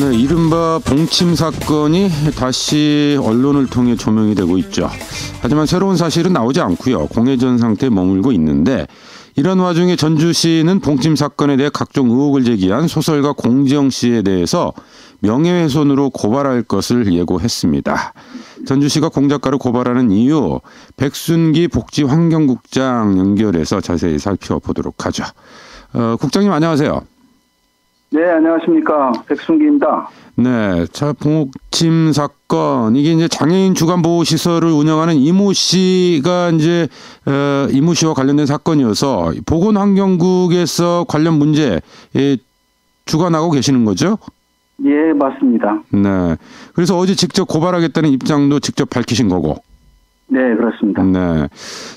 네, 이른바 봉침 사건이 다시 언론을 통해 조명이 되고 있죠. 하지만 새로운 사실은 나오지 않고요. 공회전 상태에 머물고 있는데 이런 와중에 전주시는 봉침 사건에 대해 각종 의혹을 제기한 소설가 공지영 씨에 대해서 명예훼손으로 고발할 것을 예고했습니다. 전주시가 공작가를 고발하는 이유 백순기 복지환경국장 연결해서 자세히 살펴보도록 하죠. 어, 국장님 안녕하세요. 네, 안녕하십니까. 백순기입니다. 네, 자 봉침 사건 이게 이제 장애인 주간 보호 시설을 운영하는 이모 씨가 이제 어, 이모 씨와 관련된 사건이어서 보건환경국에서 관련 문제 에 주관하고 계시는 거죠? 예, 맞습니다. 네. 그래서 어제 직접 고발하겠다는 입장도 직접 밝히신 거고. 네, 그렇습니다. 네.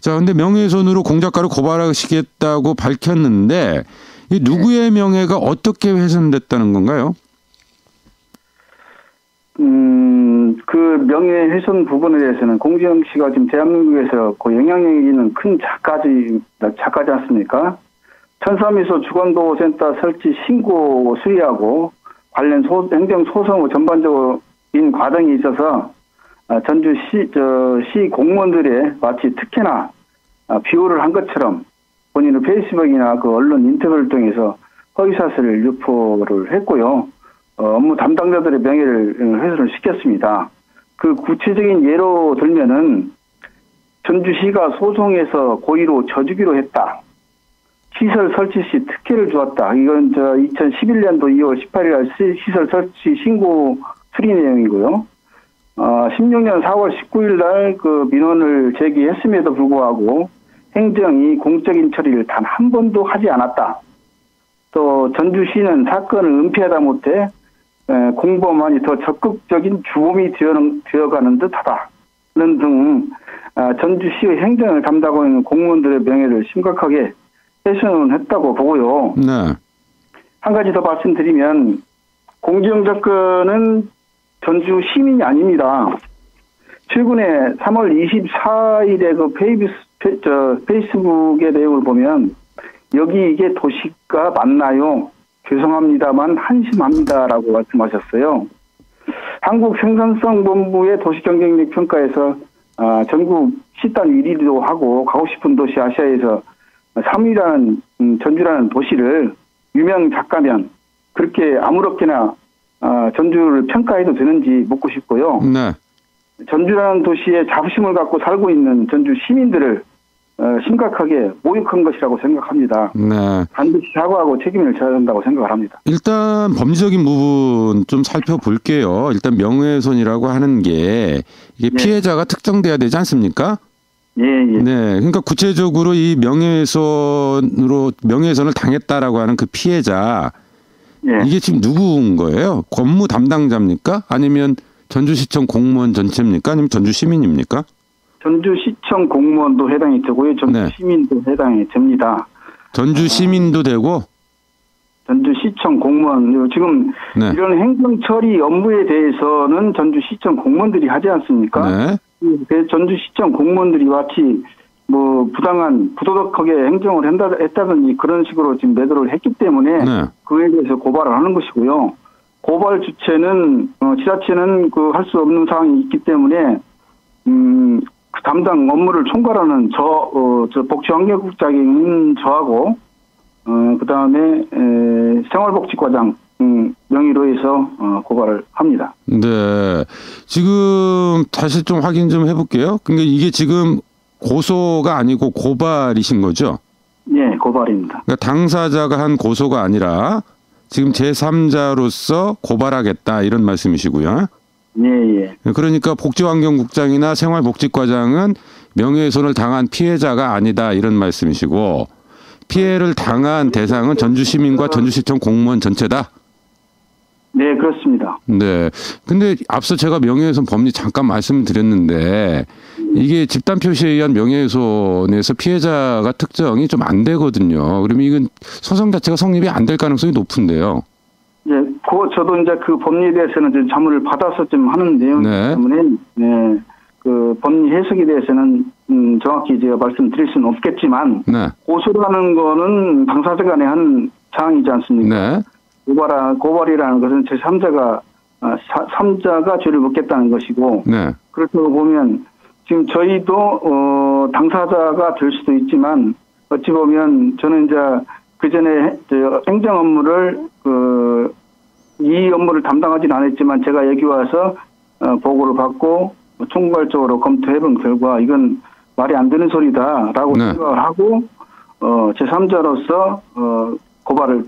자, 근데 명예훼손으로 공작가를 고발하시겠다고 밝혔는데 이 누구의 명예가 어떻게 훼손됐다는 건가요? 음, 그 명예훼손 부분에 대해서는 공지영 씨가 지금 대한민국에서 그 영향력 있는 큰 작가지, 작가지 않습니까? 천사미소 주간보호센터 설치 신고 수리하고 관련 소, 행정 소송 전반적인 과정이 있어서 아, 전주시 저, 시 공무원들의 마치 특혜나 아, 비호를 한 것처럼 본인의 페이스북이나 그 언론 인터뷰를 통해서 허위사실을 유포를 했고요. 어, 업무 담당자들의 명예를 훼손을 시켰습니다. 그 구체적인 예로 들면은 전주시가 소송에서 고의로 져주기로 했다. 시설 설치 시 특혜를 주었다. 이건 저 2011년도 2월 18일 날 시설 설치 신고 수리 내용이고요. 어, 16년 4월 19일 날 그 민원을 제기했음에도 불구하고 행정이 공적인 처리를 단 한 번도 하지 않았다. 또 전주시는 사건을 은폐하다 못해 공범만이 더 적극적인 주범이 되어가는 듯하다는 등 아, 전주시의 행정을 담당하고 있는 공무원들의 명예를 심각하게 훼손했다고 보고요. 네. 한 가지 더 말씀드리면 작가는 전주 시민이 아닙니다. 최근에 3월 24일에 그 페이스, 페, 저, 페이스북의 내용을 보면 여기 이게 도시가 맞나요? 죄송합니다만 한심합니다라고 말씀하셨어요. 한국생산성본부의 도시경쟁력 평가에서 아, 전국 시단 1위도 하고 가고 싶은 도시 아시아에서 3위라는 음, 전주라는 도시를 유명 작가면 그렇게 아무렇게나 아, 전주를 평가해도 되는지 묻고 싶고요. 네. 전주라는 도시에 자부심을 갖고 살고 있는 전주 시민들을 어, 심각하게 모욕한 것이라고 생각합니다. 네. 반드시 사과하고 책임을 져야 한다고 생각을 합니다. 일단 법리적인 부분 좀 살펴볼게요. 일단 명예훼손이라고 하는 게 이게 네. 피해자가 특정돼야 되지 않습니까? 예, 예. 네. 그러니까 구체적으로 이 명예훼손으로 명예훼손을 당했다라고 하는 그 피해자 예. 이게 지금 누구인 거예요? 법무 담당자입니까? 아니면 전주시청 공무원 전체입니까? 아니면 전주 시민입니까? 전주시청 공무원도 해당이 되고요. 전주 네. 시민도 해당이 됩니다. 전주 시민도 되고 전주시청 공무원 지금 네. 이런 행정 처리 업무에 대해서는 전주시청 공무원들이 하지 않습니까? 네. 그 전주시청 공무원들이 마치 뭐 부당한 부도덕하게 행정을 한다, 했다든지 그런 식으로 지금 매도를 했기 때문에 네. 그에 대해서 고발을 하는 것이고요. 고발 주체는 어, 지자체는 그 할 수 없는 상황이 있기 때문에 음, 그 담당 업무를 총괄하는 저, 어, 저 복지환경국장인 저하고 어, 그 다음에 생활복지과장 음, 명의로 해서 어, 고발을 합니다. 네. 지금 다시 좀 확인 좀 해볼게요. 그러니까 이게 지금 고소가 아니고 고발이신 거죠? 예, 고발입니다. 그러니까 당사자가 한 고소가 아니라 지금 제3자로서 고발하겠다 이런 말씀이시고요. 예, 예. 그러니까 복지환경국장이나 생활복지과장은 명예훼손을 당한 피해자가 아니다 이런 말씀이시고 피해를 당한 대상은 전주시민과 전주시청 공무원 전체다. 네, 그렇습니다. 네. 근데 앞서 제가 명예훼손 법리 잠깐 말씀드렸는데 이게 집단 표시에 의한 명예훼손에서 피해자가 특정이 좀 안 되거든요. 그러면 이건 소송 자체가 성립이 안 될 가능성이 높은데요. 예, 그 저도 이제 그 법리에 대해서는 좀 자문을 받아서 좀 하는 내용이기 네. 때문에 네, 그 법리 해석에 대해서는 음, 정확히 제가 말씀드릴 수는 없겠지만 네. 고소라는 거는 당사자 간에 한 사항이지 않습니까? 네. 고발하, 고발이라는 것은 제 3자가, 아, 3자가 죄를 묻겠다는 것이고, 네. 그렇다고 보면 지금 저희도 어, 당사자가 될 수도 있지만 어찌 보면 저는 이제 그 전에 행정 업무를 그 이 업무를 담당하진 않았지만 제가 여기 와서 어, 보고를 받고 총괄적으로 검토해본 결과 이건 말이 안 되는 소리다라고 네. 생각을 하고 어, 제3자로서 어, 고발을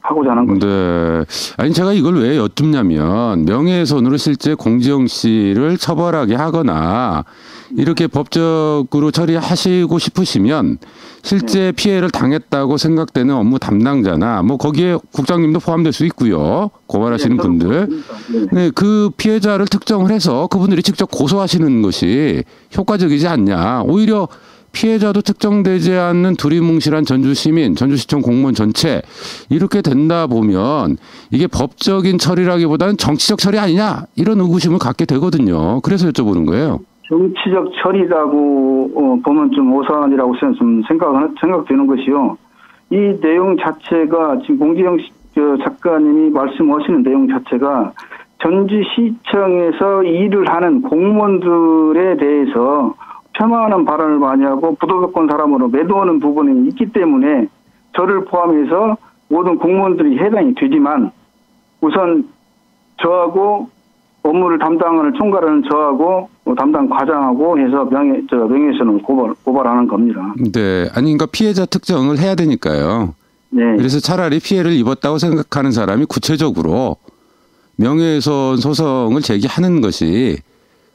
하고자 하는 거죠. 네. 아니 제가 이걸 왜 여쭙냐면 명예훼손으로 실제 공지영 씨를 처벌하게 하거나 이렇게 법적으로 처리하시고 싶으시면 실제 피해를 당했다고 생각되는 업무 담당자나 뭐 거기에 국장님도 포함될 수 있고요. 고발하시는 네, 분들. 네. 네, 그 피해자를 특정을 해서 그분들이 직접 고소하시는 것이 효과적이지 않냐. 오히려 피해자도 특정되지 않는 두리뭉실한 전주 시민, 전주시청 공무원 전체 이렇게 된다 보면 이게 법적인 처리라기보다는 정치적 처리 아니냐 이런 의구심을 갖게 되거든요. 그래서 여쭤보는 거예요. 정치적 처리라고 어, 보면 좀 오산이라고 생- 좀 생각 생각되는 것이요. 이 내용 자체가 지금 공지영 작가님이 말씀하시는 내용 자체가 전주시청에서 일을 하는 공무원들에 대해서 폄하하는 발언을 많이 하고 부도덕권 사람으로 매도하는 부분이 있기 때문에 저를 포함해서 모든 공무원들이 해당이 되지만 우선 저하고 업무를 담당하는 총괄하는 저하고 뭐 담당 과장하고 해서 명예 저 명예훼손을 고발 고발하는 겁니다. 네, 아니 그러니까 피해자 특정을 해야 되니까요. 네. 그래서 차라리 피해를 입었다고 생각하는 사람이 구체적으로 명예훼손 소송을 제기하는 것이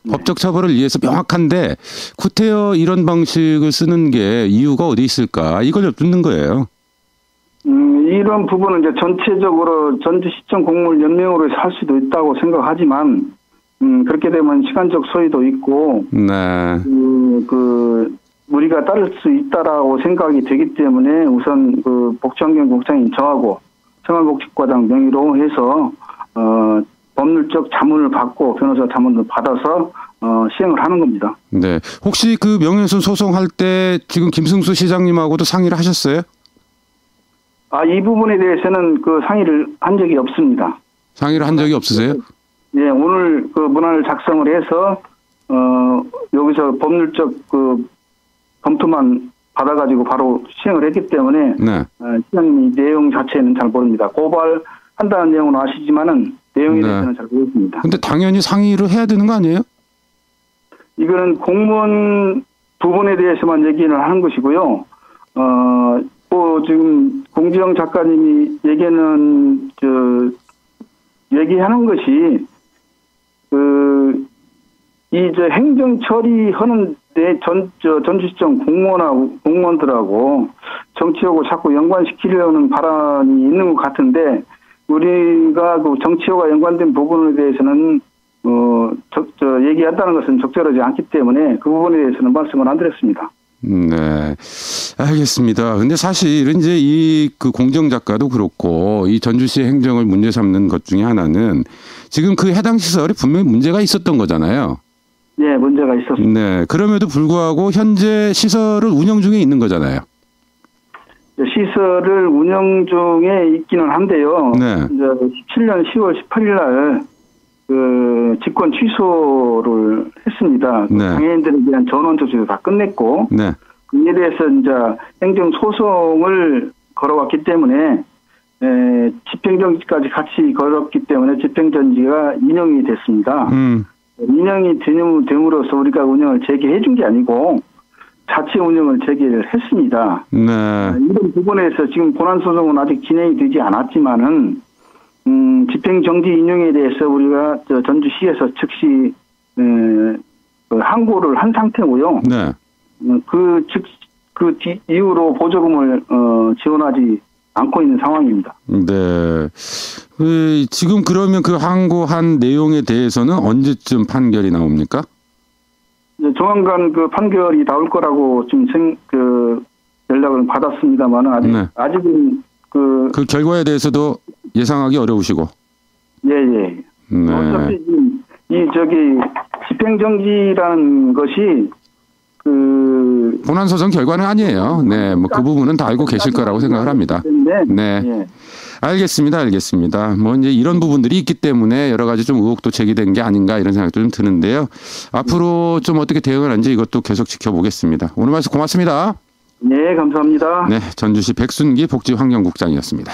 법적 처벌을 위해서 명확한데 구태여 이런 방식을 쓰는 게 이유가 어디 있을까 이걸 여쭙는 거예요. 음, 이런 부분은 이제 전체적으로 전주시청 공무원 연맹으로 할 수도 있다고 생각하지만 음, 그렇게 되면 시간적 소요도 있고 네, 그, 그 우리가 따를 수 있다라고 생각이 되기 때문에 우선 그 복지환경 국장인 저하고 생활복지과장 명의로 해서 어, 법률적 자문을 받고 변호사 자문을 받아서 어, 시행을 하는 겁니다. 네. 혹시 그 명예훼손 소송할 때 지금 김승수 시장님하고도 상의를 하셨어요? 아, 이 부분에 대해서는 그 상의를 한 적이 없습니다. 상의를 한 적이 없으세요? 예, 오늘 그 문안을 작성을 해서 어, 여기서 법률적 그 검토만 받아가지고 바로 시행을 했기 때문에 네. 어, 시장님이 내용 자체는 잘 모릅니다. 고발한다는 내용은 아시지만은 내용에 네. 대해서는 잘 모르겠습니다. 근데 당연히 상의를 해야 되는 거 아니에요? 이거는 공무원 부분에 대해서만 얘기를 하는 것이고요. 어, 또 지금 공지영 작가님이 얘기는 저 얘기하는 것이 그이저 행정 처리하는 내전저 전주시청 공무원하고 공무원들하고 정치하고 자꾸 연관시키려는 바람이 있는 것 같은데 우리가 그 정치와 연관된 부분에 대해서는 어, 저, 저, 얘기한다는 것은 적절하지 않기 때문에 그 부분에 대해서는 말씀을 안 드렸습니다. 네. 알겠습니다. 근데 사실은 이제 이 그 공정 작가도 그렇고 이 전주시 행정을 문제 삼는 것 중에 하나는 지금 그 해당 시설에 분명히 문제가 있었던 거잖아요. 예, 문제가 있었습니다. 네. 그럼에도 불구하고 현재 시설을 운영 중에 있는 거잖아요. 시설을 운영 중에 있기는 한데요. 네. 이제 17년 10월 18일 날, 그, 직권 취소를 했습니다. 그 네. 장애인들에 대한 전원 조치도 다 끝냈고, 네. 그에 대해서 이제 행정 소송을 걸어왔기 때문에, 에, 집행정지까지 같이 걸었기 때문에 집행정지가 인용이 됐습니다. 음. 인용이 됨- 됨으로써 우리가 운영을 재개해 준 게 아니고 자체 운영을 재개를 했습니다. 네. 이런 부분에서 지금 본안 소송은 아직 진행이 되지 않았지만은 음, 집행 정지 인용에 대해서 우리가 저 전주시에서 즉시 에, 그 항고를 한 상태고요. 네. 음, 그 즉, 그 뒤- 이후로 보조금을 어, 지원하지 않고 있는 상황입니다. 네. 그 지금 그러면 그 항고한 내용에 대해서는 언제쯤 판결이 나옵니까? 조만간 그 판결이 나올 거라고 지금 생, 그 연락을 받았습니다만은 아직 네. 아직은 그 그 결과에 대해서도 예상하기 어려우시고. 예 예. 네. 어차피 이, 이 저기 집행정지라는 것이 그 본안 소송 결과는 아니에요. 네, 뭐 그 부분은 다 알고 계실 거라고 생각을 합니다. 네. 네. 예. 알겠습니다, 알겠습니다. 뭐 이제 이런 부분들이 있기 때문에 여러 가지 좀 의혹도 제기된 게 아닌가 이런 생각도 좀 드는데요. 앞으로 좀 어떻게 대응을 하는지 이것도 계속 지켜보겠습니다. 오늘 말씀 고맙습니다. 네, 감사합니다. 네, 전주시 백순기 복지환경국장이었습니다.